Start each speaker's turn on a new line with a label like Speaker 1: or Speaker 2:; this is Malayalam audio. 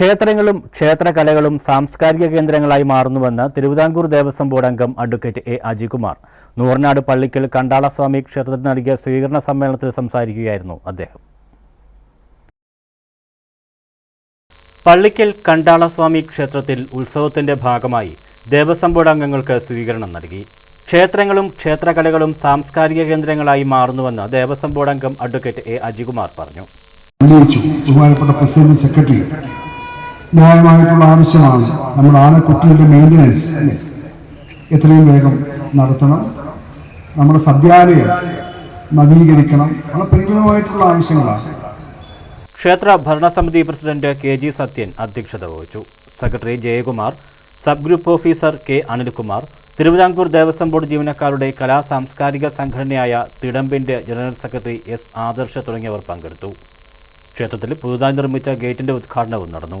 Speaker 1: ക്ഷേത്രങ്ങളും ക്ഷേത്രകലകളും സാംസ്കാരിക കേന്ദ്രങ്ങളായി മാറുന്നുവെന്ന് തിരുവിതാംകൂർ ദേവസ്വം ബോർഡ് അംഗം അഡ്വക്കേറ്റ് എ അജികുമാർ. നൂറനാട് പള്ളിക്കൽ കണ്ടാളസ്വാമി ക്ഷേത്രത്തിൽ നൽകിയ സ്വീകരണ സമ്മേളനത്തിൽ സംസാരിക്കുകയായിരുന്നു അദ്ദേഹം. പള്ളിക്കൽ കണ്ടാളസ്വാമി ക്ഷേത്രത്തിൽ ഉത്സവത്തിന്റെ ഭാഗമായി ദേവസ്വം ബോർഡ് അംഗങ്ങൾക്ക് സ്വീകരണം നൽകി. ക്ഷേത്രങ്ങളും ക്ഷേത്രകലകളും സാംസ്കാരിക കേന്ദ്രങ്ങളായി മാറുന്നുവെന്ന് ദേവസ്വം ബോർഡ് അംഗം അഡ്വക്കേറ്റ് എ അജികുമാർ പറഞ്ഞു.
Speaker 2: ന്യായമായിട്ടുള്ള ആവശ്യമാണ്. നമ്മുടെ ആനക്കുട്ടിയുടെ മെയിന്റനൻസ് എത്രയും വേഗം നടത്തണം. നമ്മുടെ സദ്യാലയം നവീകരിക്കണം. വളരെ പരിമിതമായിട്ടുള്ള ആവശ്യങ്ങളാണ്.
Speaker 1: ക്ഷേത്ര ഭരണസമിതി പ്രസിഡന്റ് കെ ജി സത്യൻ അധ്യക്ഷത വഹിച്ചു. Secretary Jayakumar sub group officer K Anilkumar Thiruvithamkoor Devaswom board ജീവനക്കാരുടെ കലാ സാംസ്കാരിക സംഘടനയായ തിടമ്പിന്റെ ജനറൽ സെക്രട്ടറി എസ് ആദർശ തുടങ്ങിയവർ പങ്കെടുത്തു. ക്ഷേത്രത്തിൽ പുതുതായി നിർമ്മിച്ച ഗേറ്റിന്റെ ഉദ്ഘാടനവും നടന്നു.